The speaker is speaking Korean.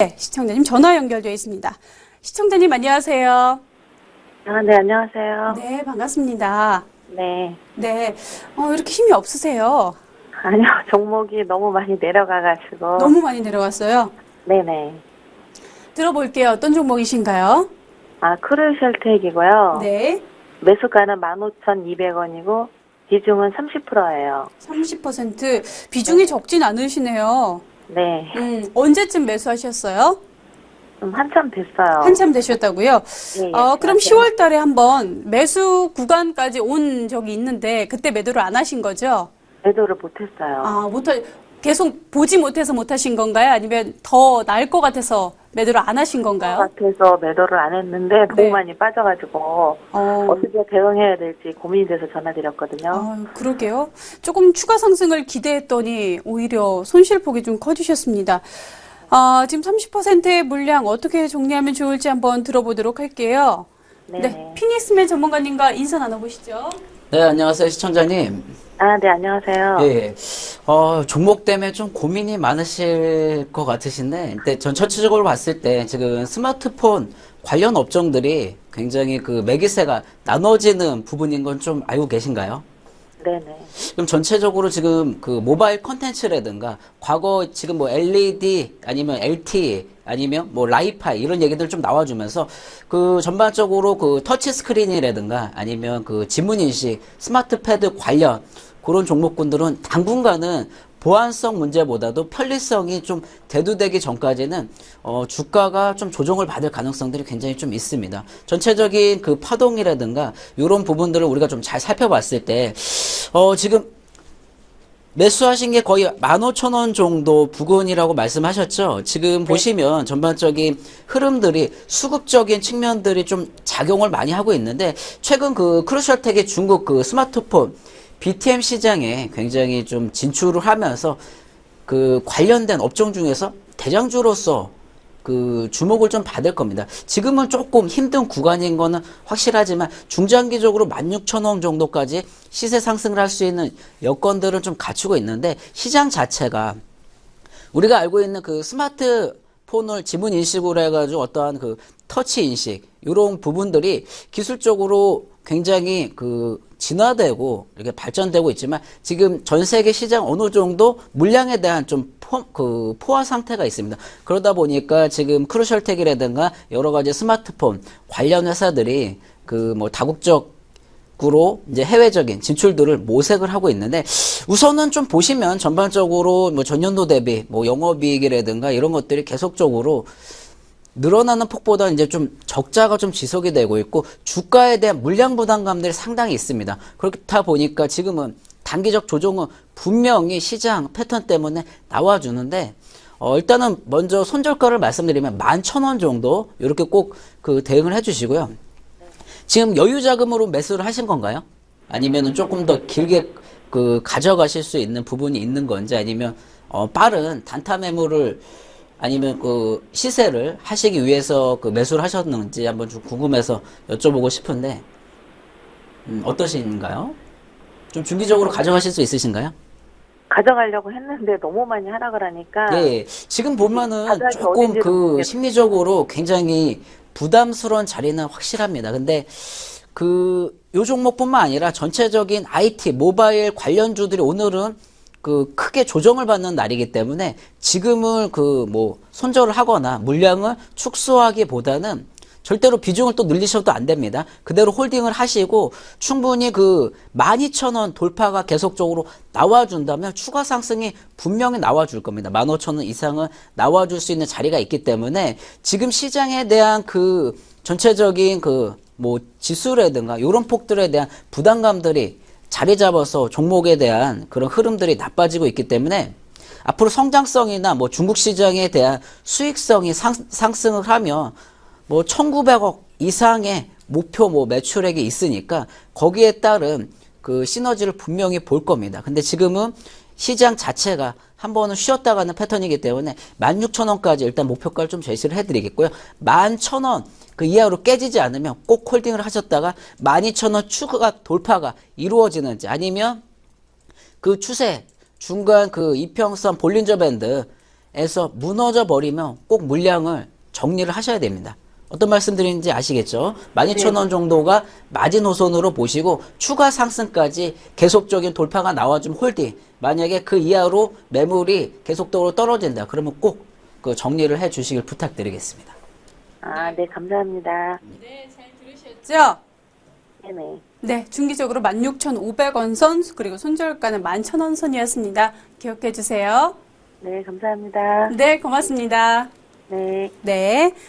네, 시청자님 전화 연결되어 있습니다. 시청자님 안녕하세요. 아, 네, 안녕하세요. 네, 반갑습니다. 네. 네, 어, 이렇게 힘이 없으세요. 아니요, 종목이 너무 많이 내려가가지고. 너무 많이 내려왔어요. 네네. 들어볼게요. 어떤 종목이신가요? 아, 크루셜텍이고요. 네, 매수가는 15,200원이고, 비중은 30%예요. 30% 비중이 적진 않으시네요. 네. 음, 언제쯤 매수하셨어요? 좀 한참 됐어요. 한참 되셨다고요? 예, 예, 어, 그럼 맞아요. 10월 달에 한번 매수 구간까지 온 적이 있는데 그때 매도를 안 하신 거죠? 매도를 못했어요. 아, 못 하, 계속 보지 못해서 못 하신 건가요? 아니면 더 나을 것 같아서 매도를 안 하신 건가요? 같아서 매도를 안 했는데, 너무 네. 많이 빠져가지고, 어, 어떻게 대응해야 될지 고민이 돼서 전화드렸거든요. 아, 그러게요. 조금 추가 상승을 기대했더니 오히려 손실폭이 좀 커지셨습니다. 아, 지금 30%의 물량 어떻게 정리하면 좋을지 한번 들어보도록 할게요. 네, 네네. 피니스맨 전문가님과 인사 나눠보시죠. 네, 안녕하세요, 시청자님. 아, 네, 안녕하세요. 예, 어, 종목 때문에 좀 고민이 많으실 것 같으신데, 근데 전 전체적으로 봤을 때 지금 스마트폰 관련 업종들이 굉장히 그 매기세가 나눠지는 부분인 건 좀 알고 계신가요? 네네. 그럼 전체적으로 지금 그 모바일 컨텐츠라든가 과거 지금 뭐 LED 아니면 LTE 아니면 뭐 라이파이 이런 얘기들 좀 나와주면서 그 전반적으로 그 터치 스크린이라든가 아니면 그 지문 인식 스마트 패드 관련 그런 종목군들은 당분간은 보안성 문제보다도 편리성이 좀 대두되기 전까지는 어, 주가가 좀 조정을 받을 가능성들이 굉장히 좀 있습니다. 전체적인 그 파동이라든가 이런 부분들을 우리가 좀 잘 살펴봤을 때 어, 지금 매수하신 게 거의 15,000원 정도 부근이라고 말씀하셨죠? 지금 보시면 전반적인 흐름들이 수급적인 측면들이 좀 작용을 많이 하고 있는데 최근 그 크루셜텍의 중국 그 스마트폰 BTM 시장에 굉장히 좀 진출을 하면서 그 관련된 업종 중에서 대장주로서 그 주목을 좀 받을 겁니다. 지금은 조금 힘든 구간인 거는 확실하지만 중장기적으로 16,000원 정도까지 시세 상승을 할 수 있는 여건들을 좀 갖추고 있는데 시장 자체가 우리가 알고 있는 그 스마트폰을 지문 인식으로 해가지고 어떠한 그 터치 인식 이런 부분들이 기술적으로 굉장히 그 진화되고 이렇게 발전되고 있지만 지금 전 세계 시장 어느 정도 물량에 대한 좀 포, 그 포화 상태가 있습니다. 그러다 보니까 지금 크루셜텍이라든가 여러 가지 스마트폰 관련 회사들이 그 뭐 다국적 으로 이제 해외적인 진출들을 모색을 하고 있는데 우선은 좀 보시면 전반적으로 뭐 전년도 대비 뭐 영업이익이라든가 이런 것들이 계속적으로 늘어나는 폭보다 이제 좀 적자가 좀 지속이 되고 있고 주가에 대한 물량 부담감들이 상당히 있습니다. 그렇다 보니까 지금은 단기적 조정은 분명히 시장 패턴 때문에 나와주는데 어, 일단은 먼저 손절가를 말씀드리면 11,000원 정도 이렇게 꼭 그 대응을 해주시고요. 지금 여유 자금으로 매수를 하신 건가요? 아니면은 조금 더 길게 그 가져가실 수 있는 부분이 있는 건지 아니면 어 빠른 단타 매물을 아니면 그 시세를 하시기 위해서 그 매수를 하셨는지 한번 좀 궁금해서 여쭤보고 싶은데 음, 어떠신가요? 좀 중기적으로 가져가실 수 있으신가요? 가져가려고 했는데 너무 많이 하락을 하니까. 예, 예. 지금 보면은 조금 그 모르겠어요. 심리적으로 굉장히 부담스러운 자리는 확실합니다. 근데 그 요 종목뿐만 아니라 전체적인 IT 모바일 관련주들이 오늘은 그 크게 조정을 받는 날이기 때문에 지금을 그 뭐 손절을 하거나 물량을 축소하기보다는 절대로 비중을 또 늘리셔도 안 됩니다. 그대로 홀딩을 하시고 충분히 그 12,000원 돌파가 계속적으로 나와준다면 추가 상승이 분명히 나와줄 겁니다. 15,000원 이상은 나와줄 수 있는 자리가 있기 때문에 지금 시장에 대한 그 전체적인 그 뭐 지수라든가 이런 폭들에 대한 부담감들이 자리 잡아서 종목에 대한 그런 흐름들이 나빠지고 있기 때문에 앞으로 성장성이나 뭐 중국 시장에 대한 수익성이 상, 상승을 하면 뭐 1900억 이상의 목표 뭐 매출액이 있으니까 거기에 따른 그 시너지를 분명히 볼 겁니다. 근데 지금은 시장 자체가 한 번은 쉬었다 가는 패턴이기 때문에 16,000원까지 일단 목표가를 좀 제시를 해드리겠고요. 11,000원 그 이하로 깨지지 않으면 꼭 홀딩을 하셨다가 12,000원 추가 돌파가 이루어지는지 아니면 그 추세 중간 그 이평선 볼린저 밴드 에서 무너져 버리면 꼭 물량을 정리를 하셔야 됩니다. 어떤 말씀드리는지 아시겠죠? 12,000원 정도가 마지노선으로 보시고 추가 상승까지 계속적인 돌파가 나와준 홀딩. 만약에 그 이하로 매물이 계속적으로 떨어진다. 그러면 꼭 그 정리를 해 주시길 부탁드리겠습니다. 아, 네, 감사합니다. 네, 잘 들으셨죠? 네네. 네, 중기적으로 16,500원 선, 그리고 손절가는 11,000원 선이었습니다. 기억해 주세요. 네, 감사합니다. 네, 고맙습니다. 네. 네.